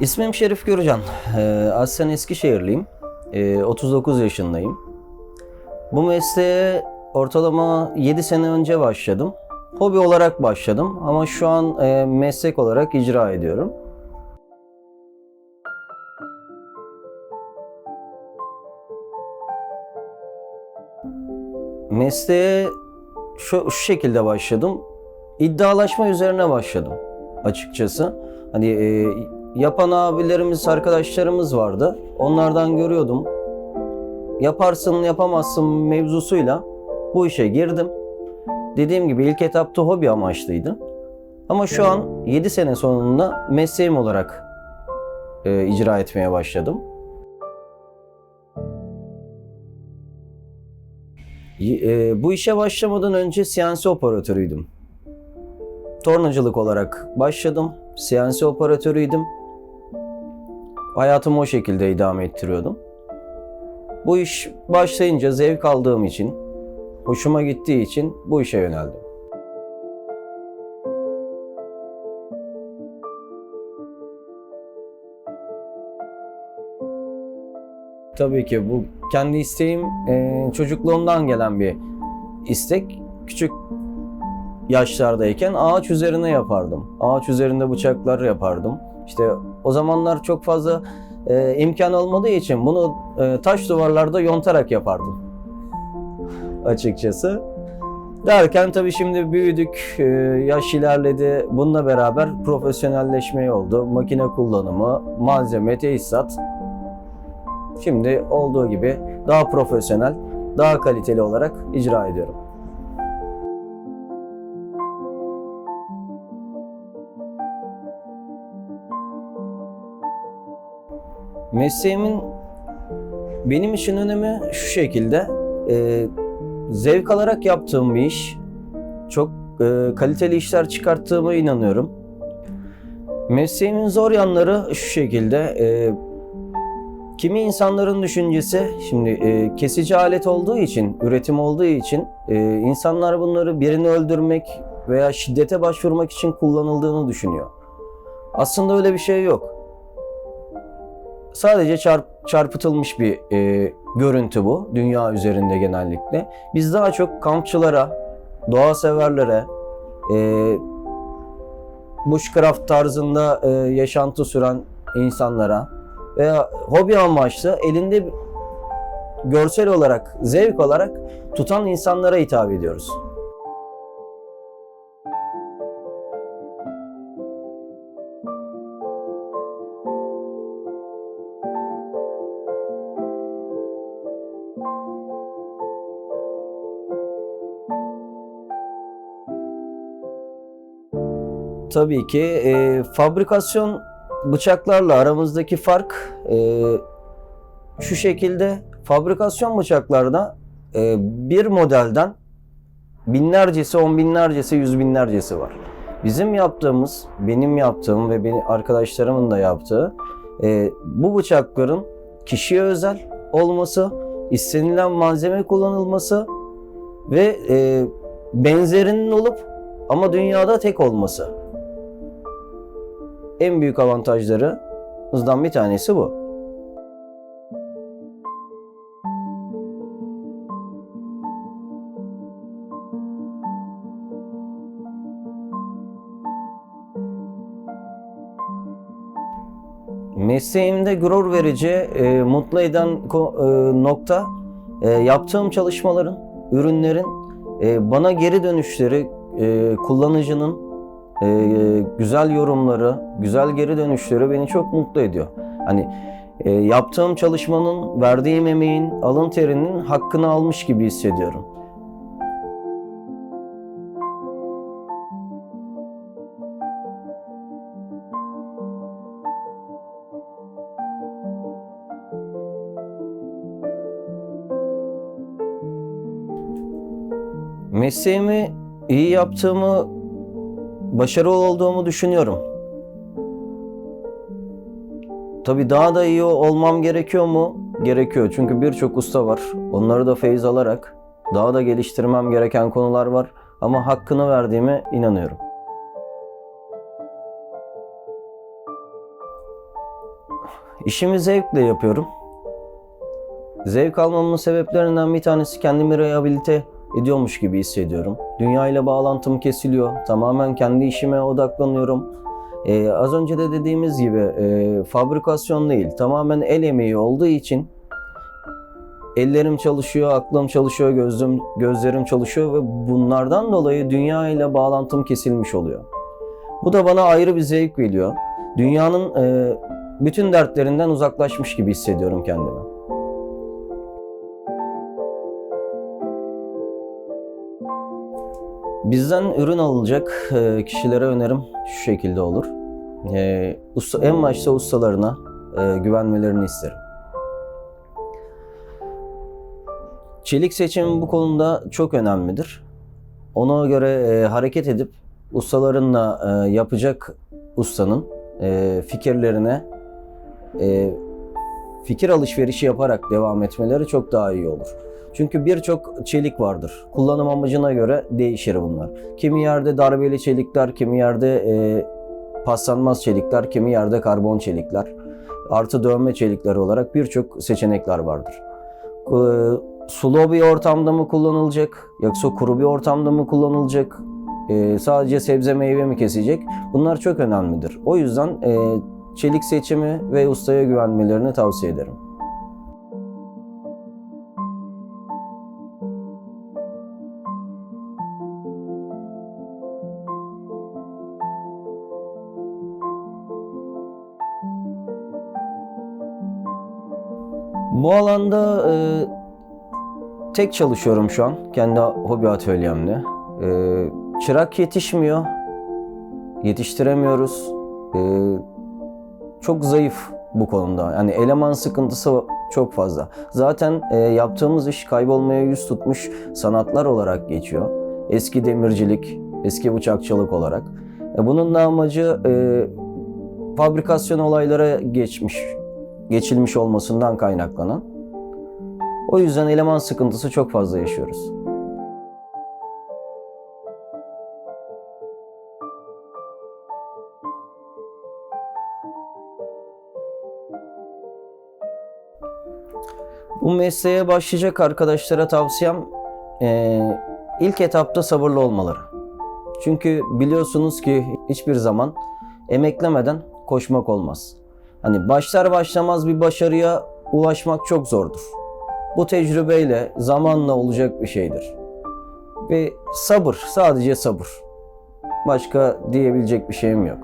İsmim Şerif Gürcan. Ee, aslen Eskişehirliyim. Ee, 39 yaşındayım. Bu mesleğe ortalama 7 sene önce başladım. Hobi olarak başladım ama şu an e, meslek olarak icra ediyorum. Mesleğe şu, şu şekilde başladım. İddialaşma üzerine başladım açıkçası. Hani e, yapan abilerimiz, arkadaşlarımız vardı. Onlardan görüyordum. Yaparsın, yapamazsın mevzusuyla bu işe girdim. Dediğim gibi ilk etapta hobi amaçlıydı. Ama şu an 7 sene sonunda mesleğim olarak e, icra etmeye başladım. E, bu işe başlamadan önce CNC operatörüydüm. Tornacılık olarak başladım. CNC operatörüydüm. Hayatımı o şekilde idame ettiriyordum. Bu iş başlayınca zevk aldığım için, hoşuma gittiği için bu işe yöneldim. Tabii ki bu kendi isteğim e, çocukluğumdan gelen bir istek. Küçük yaşlardayken ağaç üzerine yapardım. Ağaç üzerinde bıçaklar yapardım. İşte o zamanlar çok fazla e, imkan olmadığı için bunu e, taş duvarlarda yontarak yapardım. Açıkçası. Derken tabii şimdi büyüdük, e, yaş ilerledi. Bununla beraber profesyonelleşme oldu. Makine kullanımı, malzeme, tesisat. Şimdi olduğu gibi daha profesyonel, daha kaliteli olarak icra ediyorum. Mesleğimin benim için önemi şu şekilde. e, zevk alarak yaptığım bir iş. Çok e, kaliteli işler çıkarttığıma inanıyorum. Mesleğimin zor yanları şu şekilde. e, kimi insanların düşüncesi, şimdi e, kesici alet olduğu için, üretim olduğu için e, insanlar bunları birini öldürmek veya şiddete başvurmak için kullanıldığını düşünüyor. Aslında öyle bir şey yok sadece çarp, çarpıtılmış bir e, görüntü bu dünya üzerinde genellikle. Biz daha çok kampçılara, doğa severlere, e, bushcraft tarzında e, yaşantı süren insanlara veya hobi amaçlı elinde görsel olarak, zevk olarak tutan insanlara hitap ediyoruz. Tabii ki. E, fabrikasyon bıçaklarla aramızdaki fark e, şu şekilde. Fabrikasyon bıçaklarda e, bir modelden binlercesi, on binlercesi, yüz binlercesi var. Bizim yaptığımız, benim yaptığım ve benim arkadaşlarımın da yaptığı e, bu bıçakların kişiye özel olması, istenilen malzeme kullanılması ve e, benzerinin olup ama dünyada tek olması en büyük avantajlarımızdan bir tanesi bu. Mesleğimde gurur verici, e, mutlu eden e, nokta e, yaptığım çalışmaların, ürünlerin e, bana geri dönüşleri, e, kullanıcının e, güzel yorumları, güzel geri dönüşleri beni çok mutlu ediyor. Hani e, yaptığım çalışmanın, verdiğim emeğin, alın terinin hakkını almış gibi hissediyorum. Mesleğimi iyi yaptığımı başarılı olduğumu düşünüyorum. Tabii daha da iyi olmam gerekiyor mu? Gerekiyor. Çünkü birçok usta var. Onları da feyiz alarak daha da geliştirmem gereken konular var. Ama hakkını verdiğime inanıyorum. İşimi zevkle yapıyorum. Zevk almamın sebeplerinden bir tanesi kendimi rehabilite ediyormuş gibi hissediyorum. Dünya ile bağlantım kesiliyor. Tamamen kendi işime odaklanıyorum. Ee, az önce de dediğimiz gibi e, fabrikasyon değil, tamamen el emeği olduğu için ellerim çalışıyor, aklım çalışıyor, gözüm, gözlerim çalışıyor ve bunlardan dolayı dünya ile bağlantım kesilmiş oluyor. Bu da bana ayrı bir zevk veriyor. Dünyanın e, bütün dertlerinden uzaklaşmış gibi hissediyorum kendimi. Bizden ürün alınacak e, kişilere önerim şu şekilde olur. E, en başta ustalarına e, güvenmelerini isterim. Çelik seçimi bu konuda çok önemlidir. Ona göre hareket edip ustalarınla yapacak ustanın fikirlerine fikir alışverişi yaparak devam etmeleri çok daha iyi olur. Çünkü birçok çelik vardır. Kullanım amacına göre değişir bunlar. Kimi yerde darbeli çelikler, kimi yerde e, paslanmaz çelikler, kimi yerde karbon çelikler, artı dövme çelikler olarak birçok seçenekler vardır. E, sulu bir ortamda mı kullanılacak, yoksa kuru bir ortamda mı kullanılacak, e, sadece sebze meyve mi kesecek? Bunlar çok önemlidir. O yüzden e, çelik seçimi ve ustaya güvenmelerini tavsiye ederim. Bu alanda e, tek çalışıyorum şu an kendi hobi atölyemde. E, çırak yetişmiyor, yetiştiremiyoruz. E, çok zayıf bu konuda. Yani eleman sıkıntısı çok fazla. Zaten e, yaptığımız iş kaybolmaya yüz tutmuş sanatlar olarak geçiyor. Eski demircilik, eski bıçakçılık olarak. E, bunun da amacı e, fabrikasyon olaylara geçmiş, geçilmiş olmasından kaynaklanan. O yüzden eleman sıkıntısı çok fazla yaşıyoruz. Bu mesleğe başlayacak arkadaşlara tavsiyem eee, ilk etapta sabırlı olmaları. Çünkü biliyorsunuz ki hiçbir zaman emeklemeden koşmak olmaz. Hani başlar başlamaz bir başarıya ulaşmak çok zordur. Bu tecrübeyle zamanla olacak bir şeydir. Ve sabır, sadece sabır. Başka diyebilecek bir şeyim yok.